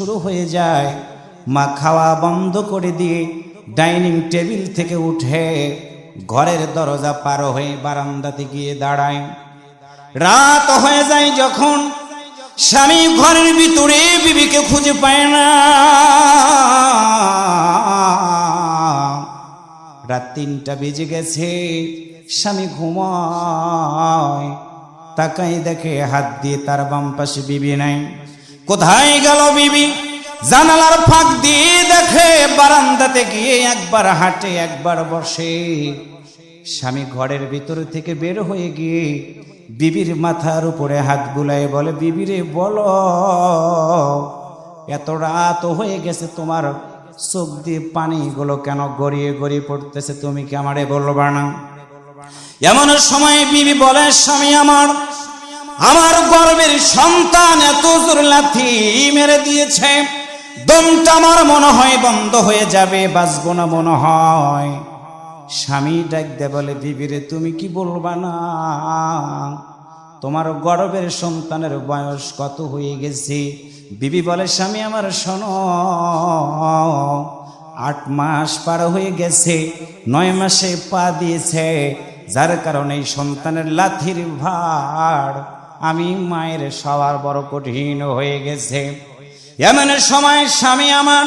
শুরু হয়ে যায়। মা খাওয়া বন্ধ করে দিয়ে ডাইনিং টেবিল থেকে উঠে ঘরের দরজা পার হয়ে বারান্দাতে গিয়ে দাঁড়ায়। রাত হয়ে যায় যখন স্বামী ঘরের ভিতরে বিবিকে খুঁজে পায় না। রাত তিনটা বেজে গেছে, স্বামী ঘুমায়। তাকাই দেখে হাত দিয়ে তার বাম পাশে বিবি নাই। কোথায় গেল বিবি? জানালার ফাঁক দিয়ে দেখে বারান্দাতে গিয়ে একবার হাঁটে, একবার বসে। স্বামী ঘরের ভিতর থেকে বের হয়ে গিয়ে বিবির মাথার উপরে হাত বুলায় বলে, বিবিরে বলো, এত রাত হয়ে গেছে, তোমার চোখ দিয়ে পানিগুলো কেন গড়িয়ে গড়িয়ে পড়তেছে? তুমি কি আমারে বলবা না? এমন সময় বিবি বলে, স্বামী আমার আমার গর্বের সন্তান এত জোর লাথি মেরে দিয়েছে। দমটা আমার মনে হয় বন্ধ হয়ে যাবে, বাঁচবো না মনে হয়। স্বামী ডাক দে বলে বিবিরে তুমি কি বলবা না? তোমার গর্বের সন্তানের বয়স কত হয়ে গেছে? বিবি বলে, স্বামী আমার, শোনো, আট মাস পার হয়ে গেছে, নয় মাসে পা দিয়েছে। যার কারণে সন্তানের লাথির ভার আমি মায়ের সবার বড় কঠিন হয়ে গেছে। এমন সময় স্বামী আমার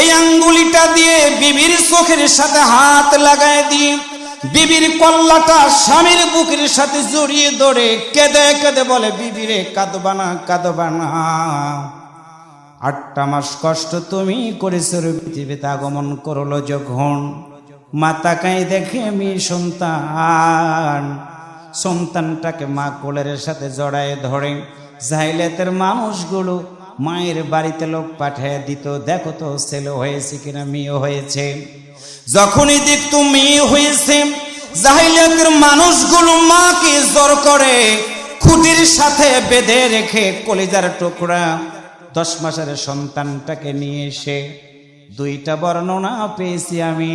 এই আঙ্গুলিটা দিয়ে বিবির চোখের সাথে হাত লাগায় দিয়ে বিবির কল্লাটা স্বামীর বুকের সাথে জড়িয়ে ধরে কেঁদে কেঁদে বলে, বিবিরে কাঁদবানা কাঁদবানা আটটা মাস কষ্ট তুমি করেছ পৃথিবীতে আগমন করল যখন। মাতাকাই দেখে আমি সন্তান। সন্তানটাকে মা কোলের সাথে জড়ায় ধরে। জাহিলাতের মানুষগুলো মায়ের বাড়িতে লোক পাঠিয়ে দিত, দেখো তো, ছেলে হয়েছে কিনা মেয়ে হয়েছে। যখনই দেখতো মেয়ে হয়েছে জাহিলিয়াতের মানুষগুলো মাকে জোর করে খুঁটির সাথে বেঁধে রেখে কলিজার টুকরা দশ মাসের সন্তানটাকে নিয়ে এসে দুইটা বর্ণনা পেয়েছি আমি।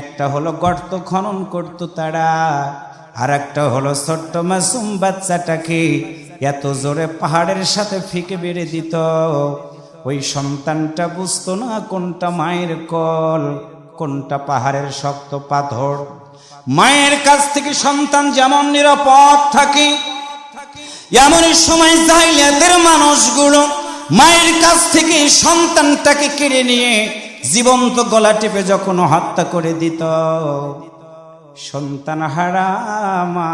একটা হলো গর্ত খনন করতো তারা আর একটা হলো ছোট্ট মাসুম বাচ্চাটাকে এত জোরে পাহাড়ের সাথে ফিকে বেড়ে দিত। ওই সন্তানটা বুঝতো না কোনটা মায়ের কল, কোনটা পাহাড়ের শক্ত পাথর। মায়ের কাছ থেকে সন্তান যেমন নিরাপদ থাকে, এমনই সময় জাহিলিয়াতের মানুষগুলো মায়ের কাছ থেকে সন্তানটাকে কেড়ে নিয়ে জীবন্ত গলা টিপে যখন হত্যা করে দিত। সন্তান হারা মা,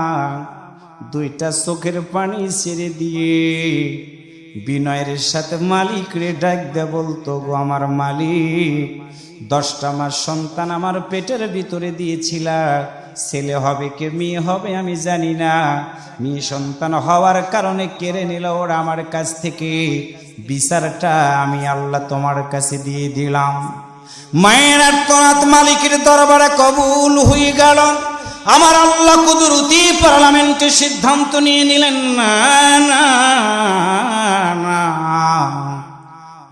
দুইটা চোখের পানি ছেড়ে দিয়ে বিনয়ের সাথে মালিক রে ডাক দে বলতো, গো আমার মালিক, দশটা মাস সন্তান আমার পেটের ভিতরে দিয়েছিলা, ছেলে হবে কে, মেয়ে হবে আমি জানি না। মেয়ে সন্তান হওয়ার কারণে কেড়ে নিল ওরা আমার কাছ থেকে। বিচারটা আমি আল্লাহ তোমার কাছে দিয়ে দিলাম। মায়ের আত্মনাথ মালিকের দরবারে কবুল হয়ে গেল। আমার আল্লাহ কুদরতি পার্লামেন্টে সিদ্ধান্ত নিয়ে নিলেন, না না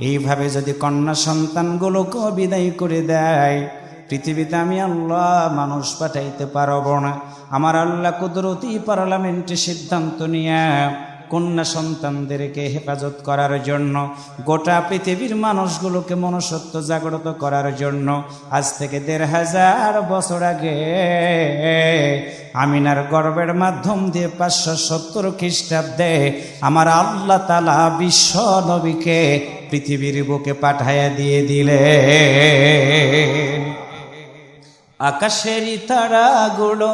এইভাবে যদি কন্যা সন্তানগুলোকে বিদায় করে দেয়, পৃথিবীতে আমি আল্লাহ মানুষ পাঠাইতে পারব না। আমার আল্লাহ কুদরতি পার্লামেন্টে সিদ্ধান্ত নিয়ে কন্যা সন্তানদেরকে হেফাজত করার জন্য, গোটা পৃথিবীর মানুষগুলোকে মনসত্ব জাগ্রত করার জন্য আজ থেকে দেড় হাজার বছর আগে আমিনার গর্বের মাধ্যম দিয়ে পাঁচশো সত্তর খ্রিস্টাব্দে আমার আল্লাহ তালা বিশ্ব নবীকে পৃথিবীর বুকে পাঠাইয়া দিয়ে দিলে আকাশেরই তারাগুলো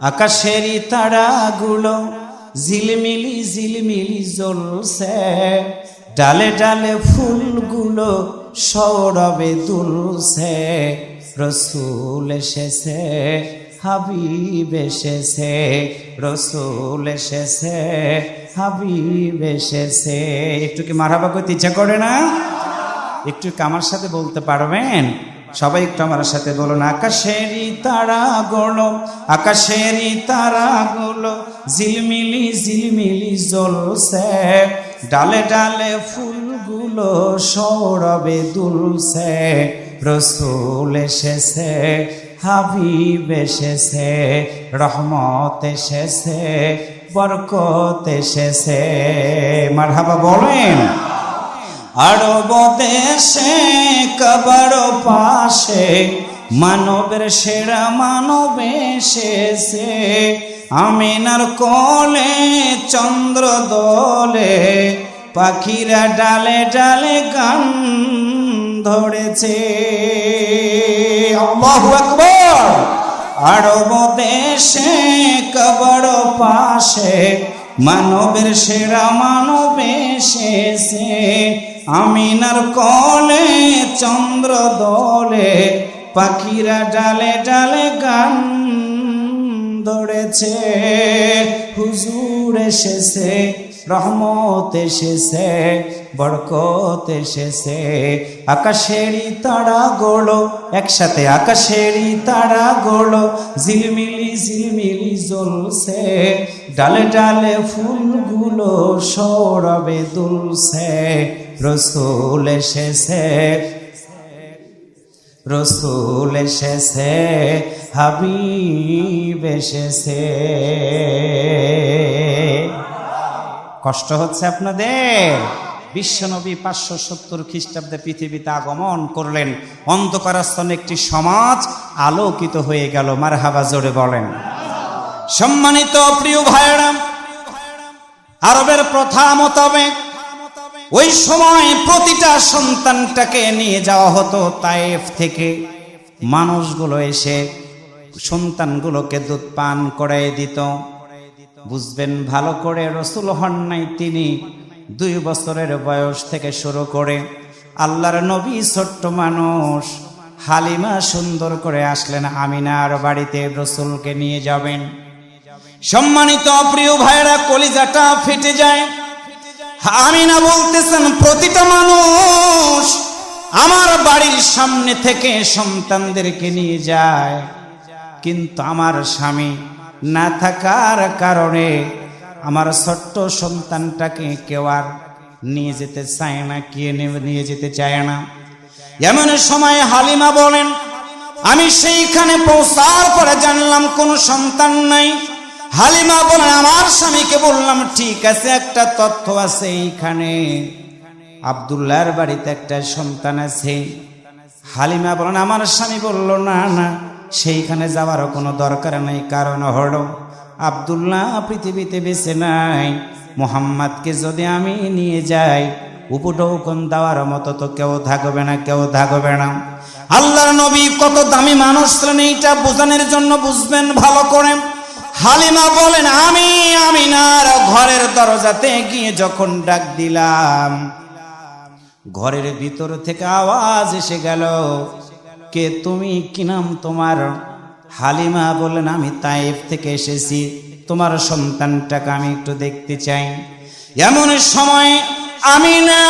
আকাশেরই তারাগুলো ঝিলমিলি ঝিলমিলি জ্বলছে। ডালে ডালে ফুলগুলো সৌরভে দুলছে। রসুল এসেছে, হাবিব এসেছে। রসুল এসেছে, হাবিব এসেছে। একটু কি মারাবা করতে ইচ্ছা করে না? একটু কি আমার সাথে বলতে পারবেন? সবাই একটু আমার সাথে বলুন আকাশেরই তারা গুলো, আকাশেরই তারা গুলো, ঝিলমিলি ঝিলমিলি জ্বলছে। ডালে ডালে ফুলগুলো সৌরভে দুলছে, রসুল এসেছে, হাবিব এসেছে, রহমত এসেছে, বরকত এসেছে। মার মারহাবা বলেন। আরব দেশে কবর পাশে, মানবের সেরা মানব এসেছে। আমিনার কোলে, চন্দ্র দোলে, পাখিরা ডালে ডালে গান ধরেছে। আল্লাহু আকবার! আরব দেশে কবর পাশে, মানবের সেরা মানব এসেছে। আমিনার কলে, চন্দ্র দোলে, পাখিরা ডালে ডালে গান ধরেছে। হুজুর এসেছে, রহমত এসেছে, বরকত এসেছে। আকাশেরই তারা গোলো একসাথে আকাশেরই তারা গোলো ঝিলমিলি ঝিলমিলি জ্বলছে। ডালে ডালে ফুলগুলো সৌরবে দুলছে, রসুল এসেছে। রসুল এসেছে, হাবিব এসেছে। কষ্ট হচ্ছে আপনাদের? বিশ্বনবী পাঁচশো সত্তর খ্রিস্টাব্দে পৃথিবীতে আগমন করলেন। অন্ধকারাস্তন একটি সমাজ আলোকিত হয়ে গেল। মার হাবা জোরে বলেন। সম্মানিত প্রিয় ভাইয়েরা, আরবের প্রথা মোতাবেক ওই সময় প্রতিটা সন্তানটাকে নিয়ে যাওয়া হতো তায়েফ থেকে। মানুষগুলো এসে সন্তানগুলোকে দুধ পান করে দিত। বুঝবেন, ভালো করে রসুল হন নাই তিনি, দুই বছরের বয়স থেকে শুরু করে আল্লাহর নবী ছোট্ট মানুষ, হালিমা সুন্দর করে আসলেন আমিনার বাড়িতে রসুলকে নিয়ে যাবেন। সম্মানিত প্রিয় ভাইরা কলিজাটা ফেটে যায়। আমিনা বলতেছেন, প্রতিটা মানুষ আমার বাড়ির সামনে থেকে সন্তানদেরকে নিয়ে যায়। কিন্তু আমার স্বামী না থাকার কারণে আমার ছোট্ট সন্তানটাকে কেউ আর নিয়ে যেতে চায় না কে নিয়ে যেতে চায় না। এমন সময় হালিমা বলেন, আমি সেইখানে পৌঁছার পরে জানলাম কোনো সন্তান নাই। হালিমা বলেন আমার স্বামীকে বললাম, ঠিক আছে, একটা তথ্য আছে এইখানে। আবদুল্লাহর বাড়িতে একটা সন্তান আছে। হালিমা বলেন আমার স্বামী বলল, না না, সেইখানে যাওয়ারও কোনো দরকার নেই। কারণ হলো, আবদুল্লাহ পৃথিবীতে বেঁচে নাই। মোহাম্মদকে যদি আমি নিয়ে যাই উপটৌকন দেওয়ার মতো তো কেউ থাকবে না, কেউ থাকবে না। আল্লাহর নবী কত দামি মানুষ এইটা বোঝানোর জন্য বুঝবেন ভালো করে। হালিমা বলেন, আমি আমি আমিনার ঘরের দরজাতে গিয়ে যখন ডাক দিলাম, ঘরের ভিতর থেকে আওয়াজ এসে গেল, কে তুমি? কি নাম তোমার? হালিমা বলেন, আমি তাইফ থেকে এসেছি, তোমার সন্তানটাকে আমি একটু দেখতে চাই। এমন সময় আমি না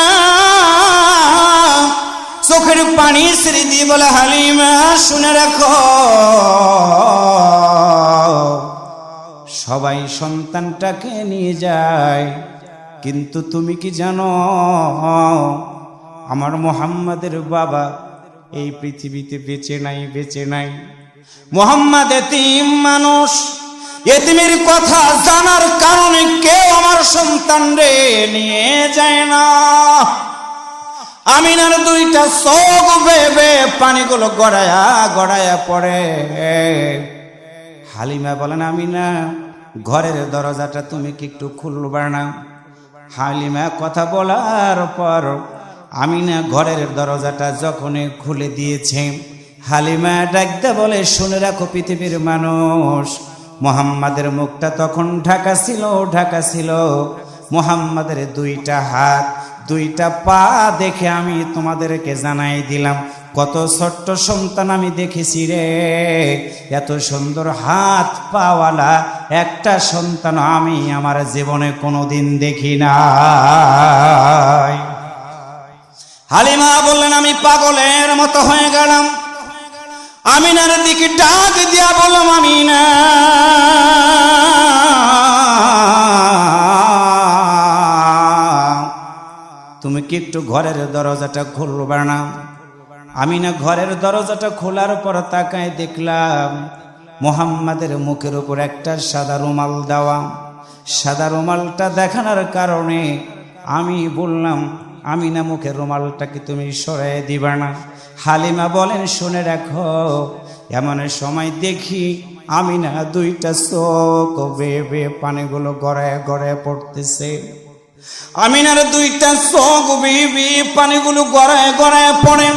চোখের পানি ছেড়ে দিয়ে বলে, হালিমা, শুনে রাখো। সবাই সন্তানটাকে নিয়ে যায়। কিন্তু তুমি কি জানো, আমার মোহাম্মদের বাবা এই পৃথিবীতে বেঁচে নাই বেঁচে নাই। মোহাম্মদ এতিম মানুষ, এতিমের কথা জানার কারণে কেউ আমার সন্তান রে নিয়ে যায় না। আমিনার দুইটা চোখ বেবে পানিগুলো গড়ায়া গড়ায়া পড়ে। হালিমা বলেন, আমিনা ঘরের দরজাটা তুমি কি একটু খুলবা না? হালিমা কথা বলার পর আমি না ঘরের দরজাটা যখনই খুলে দিয়েছে, হালিমা ডাকতে বলে, শুনে রাখো পৃথিবীর মানুষ, মোহাম্মদের মুখটা তখন ঢাকা ছিল ঢাকা ছিল। মোহাম্মদের দুইটা হাত, দুইটা পা দেখে আমি তোমাদেরকে জানাই দিলাম কত ছোট্ট সন্তান আমি দেখেছি রে। এত সুন্দর হাত পাওয়ালা একটা সন্তান আমি আমার জীবনে কোনো দিন দেখি না হালিমা বললেন, আমি পাগলের মতো হয়ে গেলাম। আমিনার দিকে ডাক দিয়া বললাম, আমিনা, তুমি কি একটু ঘরের দরজাটা খুলবে না? আমি না ঘরের দরজাটা খোলার পর তাকায় দেখলাম, মোহাম্মদের মুখের উপর একটা সাদা রুমাল দেওয়া। সাদা রুমালটা দেখানোর কারণে আমি বললাম আমিনা মুখের রুমালটাকে তুমি সরাই দিবা না। হালিমা বলেন, শুনে রাখো, এমন সময় দেখি আমি না দুইটা চোখ বেয়ে পানিগুলো গড়ায় গড়ায় পড়তেছে। আমিনার দুইটা চোখ বেয়ে পানিগুলো গড়ায় গড়ায় পড়ে।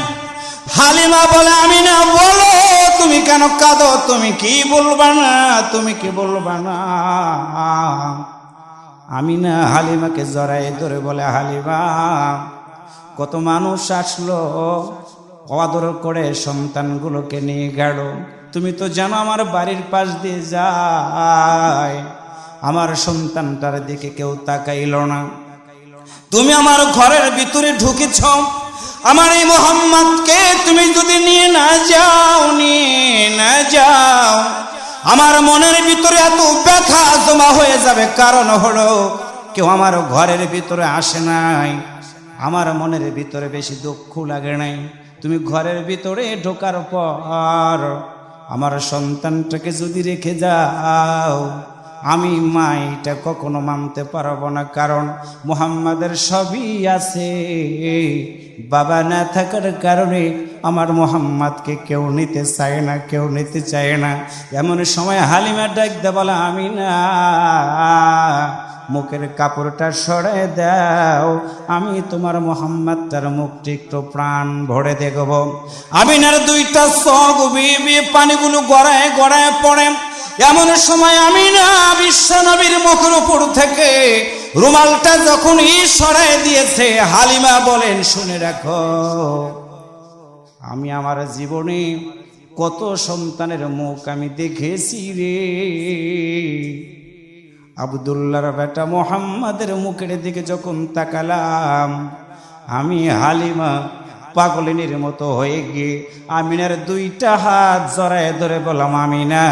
হালিমা বলে আমি না বলো, তুমি কেন কাঁদো? তুমি কি বলবা না? তুমি কি বলবা না? আমি না হালিমাকে জড়াই ধরে বলে, হালিমা, কত মানুষ আসলো, অদর করে সন্তানগুলোকে নিয়ে গেল। তুমি তো জানো আমার বাড়ির পাশ দিয়ে যায়। আমার সন্তানটার দিকে কেউ তাকাইল না। তুমি আমার ঘরের ভিতরে ঢুকেছ আমার এই মোহাম্মদকে তুমি যদি নিয়ে না যাও, নিয়ে না যাও, আমার মনের ভিতরে এত ব্যথা জমা হয়ে যাবে। কারণ হলো, কেউ আমার ঘরের ভিতরে আসে নাই, আমার মনের ভিতরে বেশি দুঃখ লাগে নাই। তুমি ঘরের ভিতরে ঢোকার পর, আমার সন্তানটাকে যদি রেখে যাও আমি মা, এটা কখনো মানতে পারব না, কারণ মোহাম্মদের সবই আছে। বাবা না থাকার কারণে আমার মোহাম্মদকে কেউ নিতে চায় না, কেউ নিতে চায় না। এমন সময় হালিমা ডাক দে বলা আমি না মুখের কাপড়টা সরে দাও, আমি তোমার মোহাম্মদটার মুখটি একটু প্রাণ ভরে দেখব। আমিনার দুইটা চোখ বিবি পানিগুলো গড়ায় গড়ায় পড়ে। এমন সময় আমি না বিশ্বনবীর মুখের উপর থেকে রুমালটা যখন ই সরাই দিয়েছে, হালিমা বলেন, শুনে রাখো, আমি আমার জীবনে কত সন্তানের মুখ আমি দেখেছি রে। আবদুল্লাহর বেটা মোহাম্মদের মুখের দিকে যখন তাকালাম, আমি হালিমা পাগলিনীর মতো হয়ে গিয়ে আমিনার দুইটা হাত জড়ায় ধরে বললাম, আমিনা,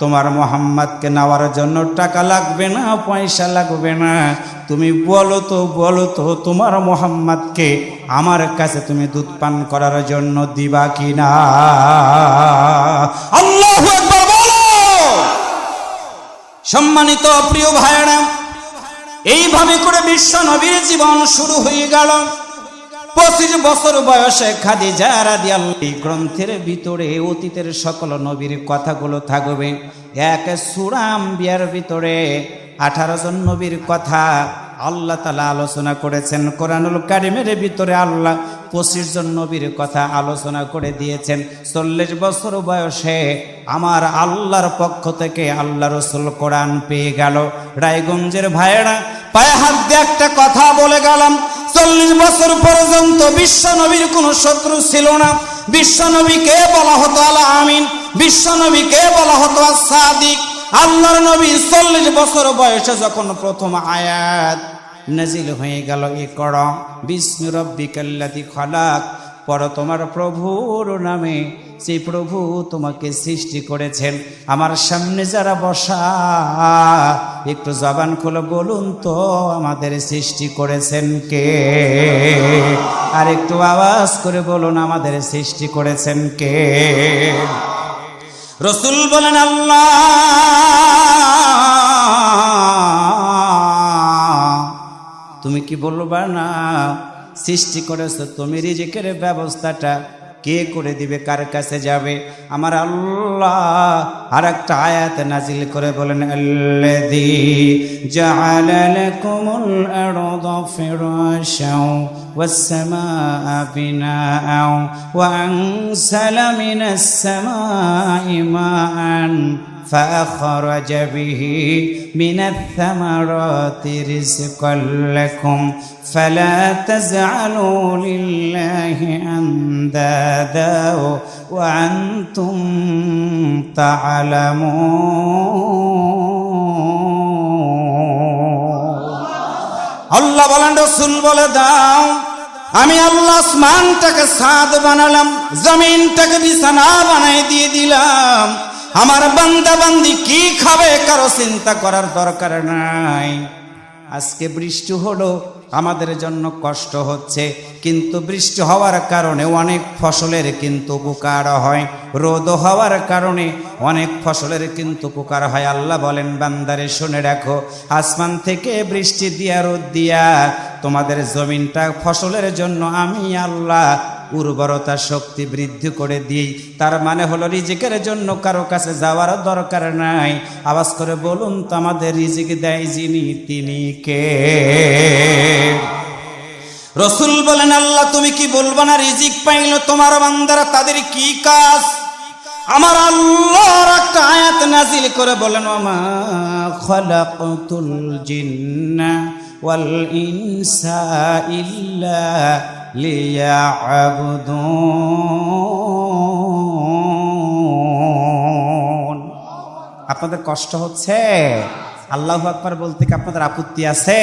তোমার মোহাম্মদকে নেওয়ার জন্য টাকা লাগবে না, পয়সা লাগবে না। তুমি বলো তো বলো তো, তোমার মোহাম্মদকে আমার কাছে তুমি দুধ পান করার জন্য দিবা কি না আল্লাহ সম্মানিত প্রিয় ভাইরা এইভাবে করে বিশ্ব নবীর জীবন শুরু হয়ে গেল। পঁচিশ বছর বয়সে খাদিজা রাদিয়াল্লাহু এই গ্রন্থের ভিতরে অতীতের সকল নবীর কথাগুলো থাকবে। এক সুরাম বিয়ার ভিতরে আঠারো জন নবীর কথা আল্লাহ তালা আলোচনা করেছেন। কোরআনুল কারিমের ভিতরে আল্লাহ পঁচিশ জন নবীর কথা আলোচনা করে দিয়েছেন। চল্লিশ বছর বয়সে আমার আল্লাহর পক্ষ থেকে আল্লাহ রসুল কোরআন পেয়ে গেল। রায়গঞ্জের ভাইয়েরা, পায়ে হাত দিয়ে একটা কথা বলে গেলাম। চল্লিশ বছর পর্যন্ত বিশ্ব নবীর কোনো শত্রু ছিল না। বিশ্ব নবীকে বলা হতো আলা আমিন বিশ্ব নবীকে বলা হতো সাদিক। আল্লাহর নবী চল্লিশ বছর বয়সে যখন প্রথম আয়াত নাজিল হয়ে গেল, এ কর বিষ্ণু রব্বিকাল্লাতি খলাক। পর তোমার প্রভুর নামে। সেই প্রভু তোমাকে সৃষ্টি করেছেন, আমার সামনে যারা বসা, একটু জবান খুলে বলুন তো, আমাদের সৃষ্টি করেছেন কে? আর একটু আওয়াজ করে বলুন, আমাদের সৃষ্টি করেছেন কে? রসুল বলেন, আল্লাহ! তুমি কি বলবা? না। সৃষ্টি করেছ। তুমি রিজিকের ব্যবস্থাটা কে করে দিবে? কার কাছে যাবে? আমার আল্লাহ আর একটা আয়াত নাজিল করে বলেন, আল্লাযী জাআলা লাকুমুল আরদা ফিরাশাও বিনাআও ওয়া আনসালা মিনাস সামাই মাআন فأخرج به من الثمرات رزقا لكم فلا تجعلوا لله أندادا وأنتم تعلمون আল্লাহ বলেন রসুল বলে দাও আমি আল্লাহ আসমানটাকে সাদ বানালাম জমিনটাকে বিছানা বানাই দিয়ে দিলাম আমার বান্দা বান্দি কি খাবে কারও চিন্তা করার দরকার নাই। আজকে বৃষ্টি হলো, আমাদের জন্য কষ্ট হচ্ছে, কিন্তু বৃষ্টি হওয়ার কারণে অনেক ফসলের কিন্তু উপকার হয়। রোদ হওয়ার কারণে অনেক ফসলের কিন্তু উপকার হয়। আল্লাহ বলেন, বান্দারে শুনে রাখো, আসমান থেকে বৃষ্টি দিয়া, রোদ দিয়া, তোমাদের জমিনটা ফসলের জন্য আমি আল্লাহ উর্বরতা শক্তি বৃদ্ধি করে দিই তার মানে হলো রিজিকের জন্য কারও কাছে যাওয়ার দরকার নাই। আওয়াজ করে বলুন তো, আমাদের রিজিক দেয় যিনি, তিনি কে? রসুল বলেন, আল্লাহ, তুমি কি বলব না, রিজিক পাইল তোমার বান্দারা তাদের কি কাজ? আমার আল্লাহর একটা আয়াত নাজিল করে বলেন আমা খলাকতুল জিন্না। ওয়াল إلا লিয়াবুদুন আপনাদের কষ্ট হচ্ছে? আল্লাহ আকবার বলতে কি আপনাদের আপত্তি আছে?